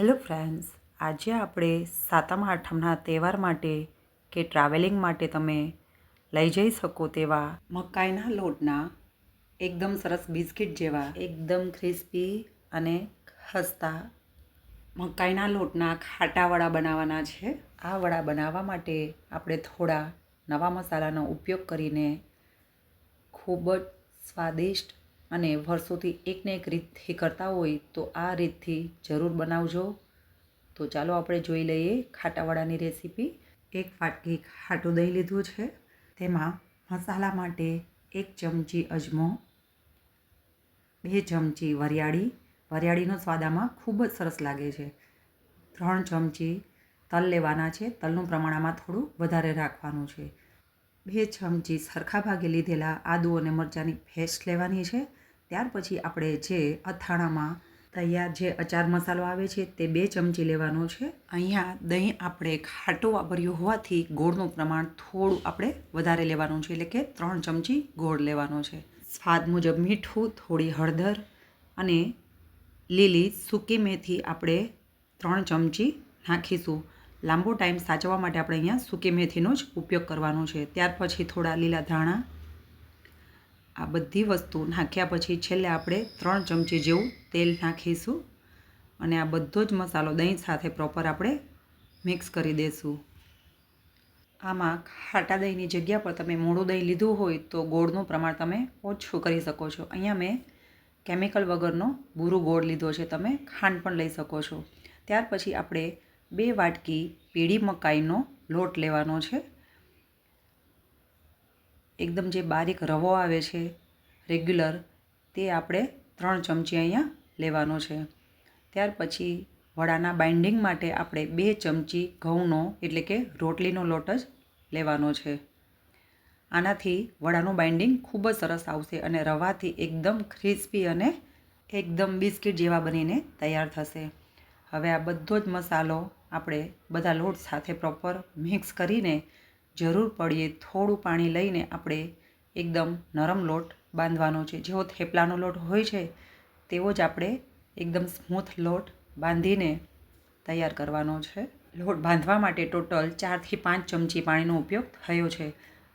Hello friends, આજે આપણે સાતમ આઠમના તહેવાર માટે કે ટ્રાવેલિંગ માટે તમે લઈ જઈ શકો તેવા મકાઈના લોટના એકદમ સરસ બિસ્કિટ જેવા, એકદમ ક્રિસ્પી અને ખસ્તા મકાઈના લોટના ખાટા વડા બનાવવાના છે. આ વડા બનાવવા માટે આપણે થોડા નવા મસાલાનો ઉપયોગ કરીને ખૂબ જ સ્વાદિષ્ટ અને વર્ષોથી એકને એક રીતથી કરતા હોય તો આ રીતથી જરૂર બનાવજો. તો ચાલો આપણે જોઈ લઈએ ખાટાવાળાની રેસીપી. એક વાટકી ખાટું દહીં લીધું છે. તેમાં મસાલા માટે એક ચમચી અજમો, બે ચમચી વરિયાળી. વરિયાળીનો સ્વાદ આમાં ખૂબ જ સરસ લાગે છે. ત્રણ ચમચી તલ લેવાના છે. તલનું પ્રમાણ આમાં થોડું વધારે રાખવાનું છે. બે ચમચી સરખા ભાગે લીધેલા આદુ અને મરચાંની પેસ્ટ લેવાની છે. ત્યાર પછી આપણે જે અથાણામાં તૈયાર જે અચાર મસાલો આવે છે તે બે ચમચી લેવાનો છે. અહીંયા દહીં આપણે ખાટું વાપર્યું હોવાથી ગોળનું પ્રમાણ થોડું આપણે વધારે લેવાનું છે એટલે કે ત્રણ ચમચી ગોળ લેવાનો છે. સ્વાદ મુજબ મીઠું, થોડી હળદર અને લીલી સૂકી મેથી આપણે ત્રણ ચમચી નાખીશું. લાંબો ટાઈમ સાચવવા માટે આપણે અહીંયા સૂકી મેથીનો જ ઉપયોગ કરવાનો છે. ત્યાર પછી થોડા લીલા ધાણા આ બધી વસ્તુ નાખ્યા પછી છેલ્લે આપણે ત્રણ ચમચી જેવું તેલ નાખીશું અને આ બધો જ મસાલો દહીં સાથે પ્રોપર આપણે મિક્સ કરી દઈશું આમાં ખાટા દહીંની જગ્યા પર તમે મોડું દહીં લીધું હોય તો ગોળનું પ્રમાણ તમે ઓછું કરી શકો છો. અહીંયા મેં કેમિકલ વગરનો બૂરું ગોળ લીધો છે, તમે ખાંડ પણ લઈ શકો છો. ત્યાર પછી આપણે બે વાટકી પીળી મકાઈનો લોટ લેવાનો છે. એકદમ જે બારીક રવો આવે છે, રેગ્યુલર, તે આપણે ત્રણ ચમચી અહીંયા લેવાનો છે. ત્યાર પછી વડાના બાઇન્ડિંગ માટે આપણે બે ચમચી ઘઉંનો, એટલે કે રોટલીનો લોટ જ લેવાનો છે. આનાથી વડાનું બાઇન્ડિંગ ખૂબ જ સરસ આવશે અને રવાથી એકદમ ક્રિસ્પી અને એકદમ બિસ્કિટ જેવા બનીને તૈયાર થશે. હવે આ બધો જ મસાલો આપણે બધા લોટ સાથે પ્રોપર મિક્સ કરીને જરૂર પડીએ થોડું પાણી લઈને આપણે એકદમ નરમ લોટ બાંધવાનો છે. જેવો થેપલાનો લોટ હોય છે, તેવો જ આપણે એકદમ સ્મૂથ લોટ બાંધીને તૈયાર કરવાનો છે. લોટ બાંધવા માટે ટોટલ ચારથી પાંચ ચમચી પાણીનો ઉપયોગ થયો છે.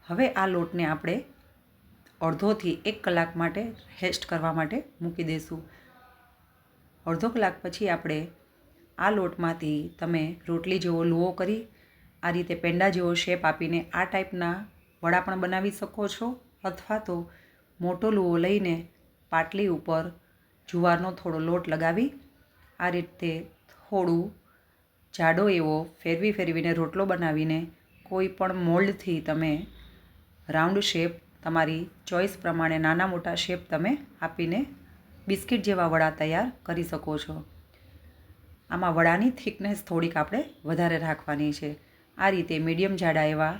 હવે આ લોટને આપણે અડધોથી એક કલાક માટે રેસ્ટ કરવા માટે મૂકી દઈશું અડધો કલાક પછી આપણે આ લોટમાંથી તમે રોટલી જેવો લુઓ કરી આ રીતે પેંડા જેવો શેપ આપીને આ ટાઈપના વડા પણ બનાવી શકો છો અથવા તો મોટો લુઓ લઈને પાટલી ઉપર જુવારનો થોડો લોટ લગાવી આ રીતે થોડું જાડો એવો ફેરવી ફેરવીને રોટલો બનાવીને કોઈ પણ મોલ્ડથી તમે રાઉન્ડ શેપ તમારી ચોઈસ પ્રમાણે નાના મોટા શેપ તમે આપીને બિસ્કિટ જેવા વડા તૈયાર કરી શકો છો. આમાં વડાની થિકનેસ થોડીક આપણે વધારે રાખવાની છે. આ રીતે મીડિયમ જાડા એવા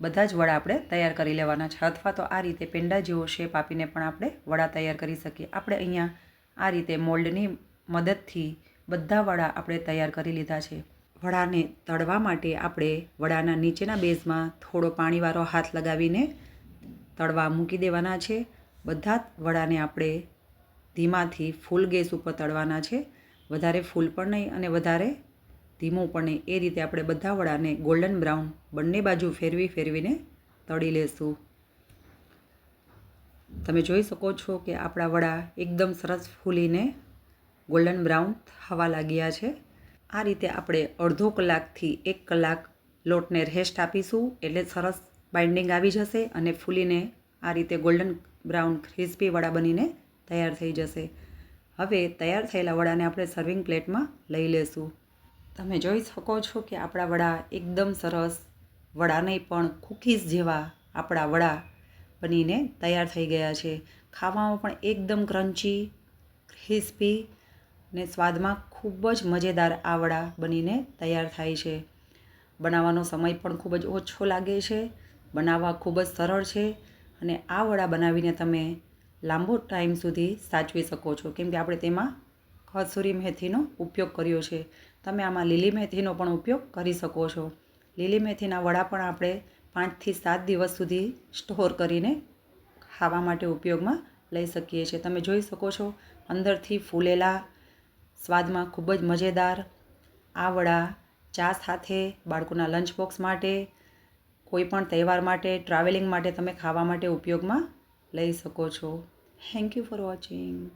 બધા જ વડા આપણે તૈયાર કરી લેવાના છે. અથવા તો આ રીતે પેંડા જેવો શેપ આપીને પણ આપણે વડા તૈયાર કરી શકીએ. આપણે અહીંયા આ રીતે મોલ્ડની મદદથી બધા વડા આપણે તૈયાર કરી લીધા છે. વડાને તળવા માટે આપણે વડાના નીચેના બેઝમાં થોડો પાણીવાળો હાથ લગાવીને તળવા મૂકી દેવાના છે. બધા વડાને આપણે ધીમાથી ફૂલ ગેસ ઉપર તળવાના છે. વધારે ફૂલ પણ નહીં અને વધારે ધીમું એ રીતે આપણે બધા વડાને ગોલ્ડન બ્રાઉન બંને બાજુ ફેરવી ફેરવીને તળી લેશું. તમે જોઈ શકો છો કે આપણા વડા એકદમ સરસ ફૂલીને ગોલ્ડન બ્રાઉન થવા લાગ્યા છે. આ રીતે આપણે અડધો કલાકથી એક કલાક લોટને રેસ્ટ આપીશું એટલે સરસ બાઇન્ડિંગ આવી જશે અને ફૂલીને આ રીતે ગોલ્ડન બ્રાઉન ક્રિસ્પી વડા બનીને તૈયાર થઈ જશે. હવે તૈયાર થયેલા વડાને આપણે સર્વિંગ પ્લેટમાં લઈ લેશું. તમે જોઈ શકો છો કે આપણા વડા એકદમ સરસ વડા નહીં પણ કૂકીઝ જેવા આપણા વડા બનીને તૈયાર થઈ ગયા છે. ખાવામાં પણ એકદમ ક્રન્ચી ક્રિસ્પી ને સ્વાદમાં ખૂબ જ મજેદાર આ વડા બનીને તૈયાર થાય છે. બનાવવાનો સમય પણ ખૂબ જ ઓછો લાગે છે, બનાવવા ખૂબ જ સરળ છે અને આ વડા બનાવીને તમે લાંબો ટાઈમ સુધી સાચવી શકો છો. કેમ કે આપણે તેમાં કસૂરી મેથીનો ઉપયોગ કર્યો છે. તમે આમાં લીલી મેથીનો પણ ઉપયોગ કરી શકો છો. લીલી મેથીના વડા પણ આપણે પાંચથી સાત દિવસ સુધી સ્ટોર કરીને ખાવા માટે ઉપયોગમાં લઈ શકીએ છીએ. તમે જોઈ શકો છો, અંદરથી ફૂલેલા સ્વાદમાં ખૂબ જ મજેદાર આ વડા ચા સાથે બાળકોના લંચ બોક્સ માટે, કોઈ પણ તહેવાર માટે, ટ્રાવેલિંગ માટે તમે ખાવા માટે ઉપયોગમાં લઈ શકો છો. Thank you for watching.